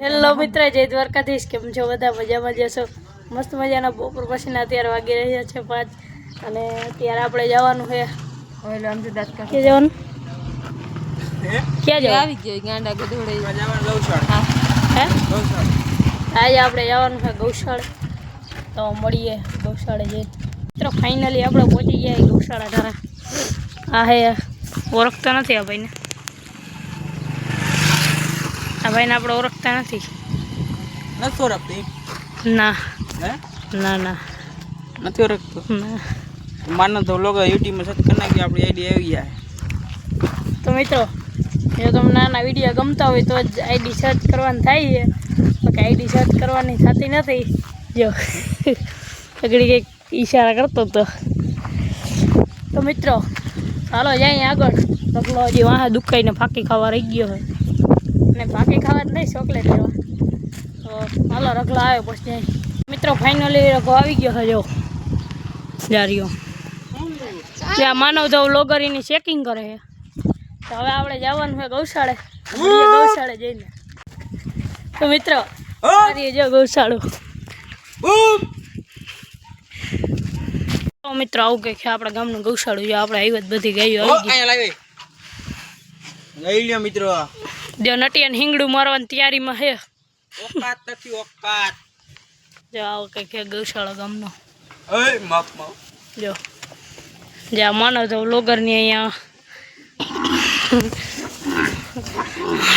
Hello મિત્ર જય દ્વારકાધીશ. કેમ છો? બધા મજામાં જશો મસ્ત મજાના બપોર પછીના અત્યારે વાગી રહ્યા છે પાંચ અને અત્યારે આપણે જવાનું છે. ક્યાં જવાનું? ક્યાં જવાનું? આવી ગયો ગાંડા ગધોડે. હે. આજે આપણે જવાનું છે ગૌશાળા. તો મળીએ ગૌશાળા જઈને. મિત્રો ફાઇનલી આપણે પહોંચી ગયા ગૌશાળા તારા હા હે ઓળખતા નથી આ ભાઈને. ભાઈને આપણે ઓળખતા નથી. નથી ઓળખતી? ના. હે? ના ના. નથી ઓળખતો? ના. માનો તો લોકો યુટ્યુબમાં સર્ચ કરી નાખી આપણી આઈડી આવી જાય. તો મિત્રો જો તમને નાના વીડિયો ગમતા હોય તો જ આઈડી સર્ચ કરવાની થાય છે. બાકી આઈડી સર્ચ કરવાની થતી નથી. જો. અગડી કંઈક ઈશારા કરતો હતો તો મિત્રો ચાલો જાય આગળ. પગલો હજી વાહ દુખાઈને ફાંકી ખાવા રહી ગયો હોય. અને બાકી ખાવા નહીં ચોકલેટ લેવા. તો હાલો રગલો આવે પછી મિત્રો ફાઇનલી રગો આવી ગયો છે જો ત્યાં માનવ જવું લોગરીની ચેકિંગ કરે છે. તો હવે આપણે જવાનું છે ગૌશાળે. ગૌશાળે જઈને. તો મિત્રો જો ગૌશાળું. મિત્રો, આવું કંઈક છે, આપણા ગામનું ગૌશાળું આપણે આવી બધી ગાયો આવી મિત્રો. જો નટિયન હિંગડું મારવાની તૈયારીમાં હે. ઓકાત નથી ઓકાત. જો આવો કંઈક કે ગૌશાળા ગામનો. એ માફ માફ. જો જ્યાં માનો તો લોગરની અહીંયા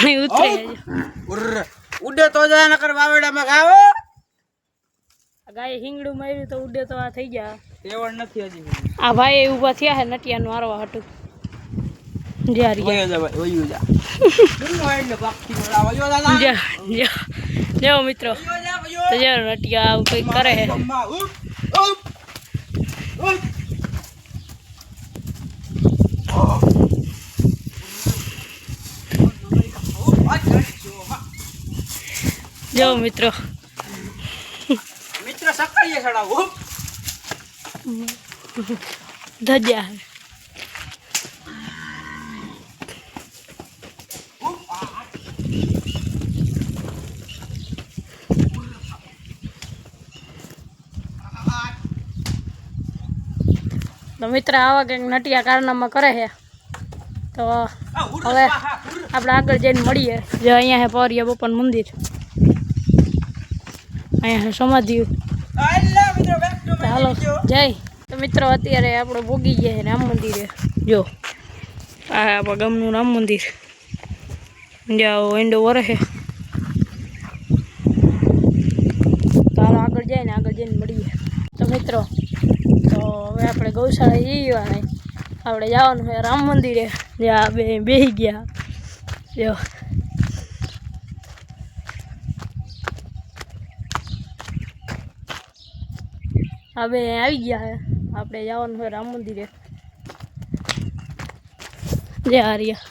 અહીં ઉતરે જો. ઉડે તો જાય નકર વાવેડામાં ગાવો ગાય હિંગડું માર્યું તો ઉડે તો આ થઈ ગયા. તેવડ નથી હજી. આ ભાઈ ઊભા થયા હે નટિયાનું મારવા હતું જ્યાં જા ભાઈ વયો જા. જેવો મિત્રો. તો જો નટિયા આવું કંઈક કરે છે. જો મિત્રો. મિત્ર સક્રિય સડાવ તો મિત્ર આવા કંઈક નટિયા કારનામાં કરે છે. તો હવે આપણે આગળ જઈને મળીએ. જે અહીંયા છે પૌર્ય બપન મંદિર. અહીંયા છે સમાધિ. હાલો, જય. તો મિત્રો અત્યારે આપણે ભોગી ગયા છે રામ મંદિરે. જો, આ ગામનું રામ મંદિર. જ્યાં વિન્ડો વરે છે. ચાલો આગળ જાય ને આગળ જઈને મળીએ. તો મિત્રો તો હવે આપણે ગૌશાળા જઈએ અને આપણે જવાનું છે રામ મંદિરે. જ્યાં બે બેસી ગયા. જો. હવે આવી ગયા છે. આપણે જવાનું છે રામ મંદિરે. જય હારિયા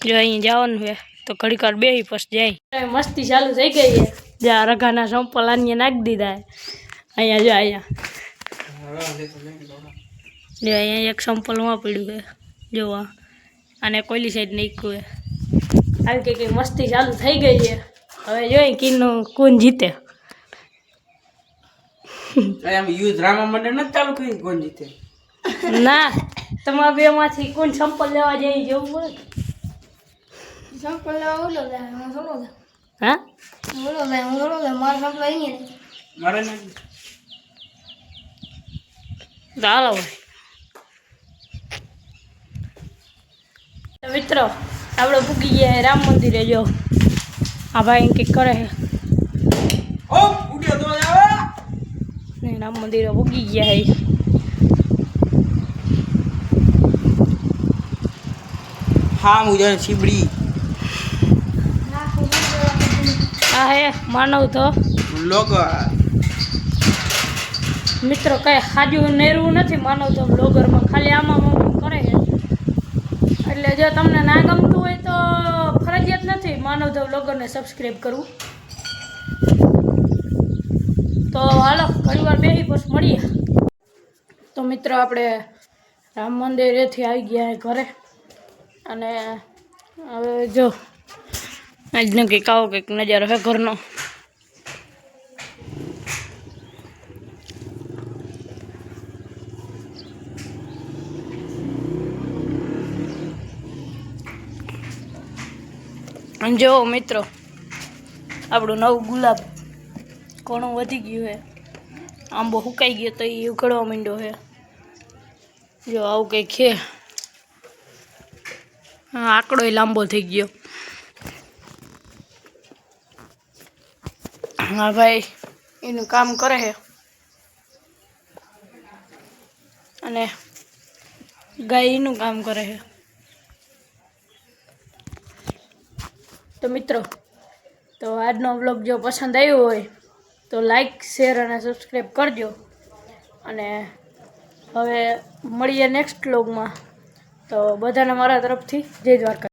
જો અહીં જવાનું છે તો ઘડીક વાર બેસી પછી જાય. મસ્તી ચાલુ થઈ ગઈ છે. જ્યાં રઘાના સંપલ આને નાખી દીધા અહીંયા જો અહીંયા. જો અહીંયા એક સંપલમાં પડ્યું છે. જોવા. અને કોઈલી સાઈડ નાખ્યું છે. આવી કંઈક મસ્તી ચાલુ થઈ ગઈ છે. હવે જોઈએ કિનનું કોણ જીતે. કોણ ના તમારા બે માંથી કોણ સંપલ લેવા જાય જવું પડે. સંપલ લેવા ઓલો જાય હું થોડો હા? ઓલો જાય હું થોડો જાય મારો સંપલ અહીંયા મારે નથી. તો મિત્રો આપણે પૂગી ગયા રામ મંદિરે જો. આ ભાઈ કંઈક કરે છે રામ મંદિરે પૂગી ગયા છે હા મુજે છીબડી આ હે માનવ તો. લોકો મિત્રો, કઈ હાજુ નેરવું નથી, માનો તો બ્લોગરમાં ખાલી આમાં આમાં કરે એટલે જો તમને ના ગમતું હોય તો ફરજિયાત નથી માનવ તો બ્લોગરને સબસ્ક્રાઈબ કરવું તો હાલો ઘણી વાર બેસી મળીએ. તો મિત્રો, આપણે રામ મંદિરેથી આવી ગયા ઘરે. અને હવે જો આજનો કંઈક આવો કંઈક નજારો હવે ઘરનો. જો, મિત્રો, આપણું નવું ગુલાબ ઘણું વધી ગયું છે. આંબો સુકાઈ ગયો તો એ ઉઘડવા માંડ્યો છે. જો, આવું કંઈક છે. હા આંકડોય લાંબો થઈ ગયો. હા, ભાઈ, એનું કામ કરે છે. અને ગાય એનું કામ કરે છે. તો મિત્રો, તો આજનો વ્લોગ જો પસંદ આવ્યો હોય, તો લાઈક શેર અને સબસ્ક્રાઈબ કરજો. અને હવે મળીએ નેક્સ્ટ વ્લોગમાં તો બધાને મારા તરફથી જય દ્વારકા.